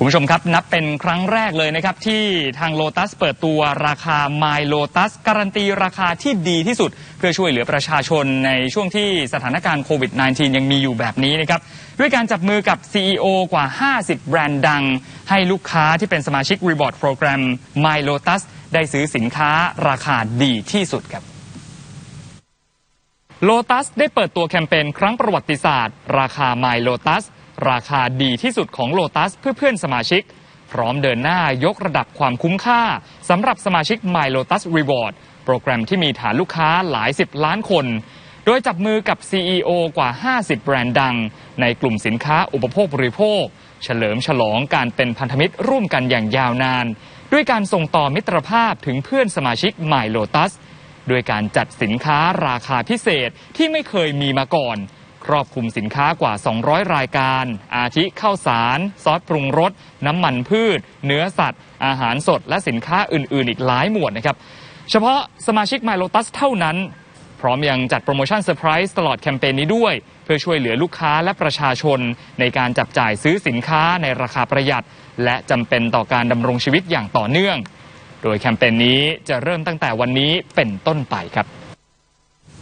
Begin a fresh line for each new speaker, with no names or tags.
คุณผู้ชมครับ นับเป็นครั้งแรกเลยนะครับ ที่ทางโลตัสเปิดตัวราคา My Lotus การันตีราคาที่ดีที่สุด เพื่อช่วยเหลือประชาชนในช่วงที่สถานการณ์โควิด -19 ยังมีอยู่แบบนี้นะครับ ด้วยการจับมือกับ CEO กว่า 50 แบรนด์ดัง ให้ลูกค้าที่เป็นสมาชิก Reward Program My Lotus ได้ซื้อสินค้าราคาดีที่สุดครับโลตัสได้เปิดตัวแคมเปญครั้งประวัติศาสตร์ ราคา My Lotus ราคาดีที่สุดของโลตัสเพื่อเพื่อนสมาชิก พร้อมเดินหน้ายกระดับความคุ้มค่าสำหรับสมาชิก My Lotus Reward โปรแกรมที่มีฐานลูกค้าหลายสิบล้านคน โดยจับมือกับ CEO กว่า 50 แบรนด์ดัง ในกลุ่มสินค้าอุปโภคบริโภค เฉลิมฉลองการเป็นพันธมิตรร่วมกันอย่างยาวนาน ด้วยการส่งต่อมิตรภาพถึงเพื่อนสมาชิก My Lotus ด้วยการจัดสินค้าราคาพิเศษที่ไม่เคยมีมาก่อน รอบคลุมสินค้ากว่า 200 รายการ อาทิข้าวสาร ซอสปรุงรส น้ำมันพืช เนื้อสัตว์ อาหารสด และสินค้าอื่น ๆ อีกหลายหมวดนะครับ เฉพาะสมาชิก My Lotus เท่านั้น พร้อมยังจัดโปรโมชั่นเซอร์ไพรส์ตลอดแคมเปญนี้ด้วย เพื่อช่วยเหลือลูกค้าและประชาชน ในการจับจ่ายซื้อสินค้าในราคาประหยัด และจำเป็นต่อการดำรงชีวิตอย่างต่อเนื่อง โดยแคมเปญนี้จะเริ่มตั้งแต่วันนี้เป็นต้นไปครับ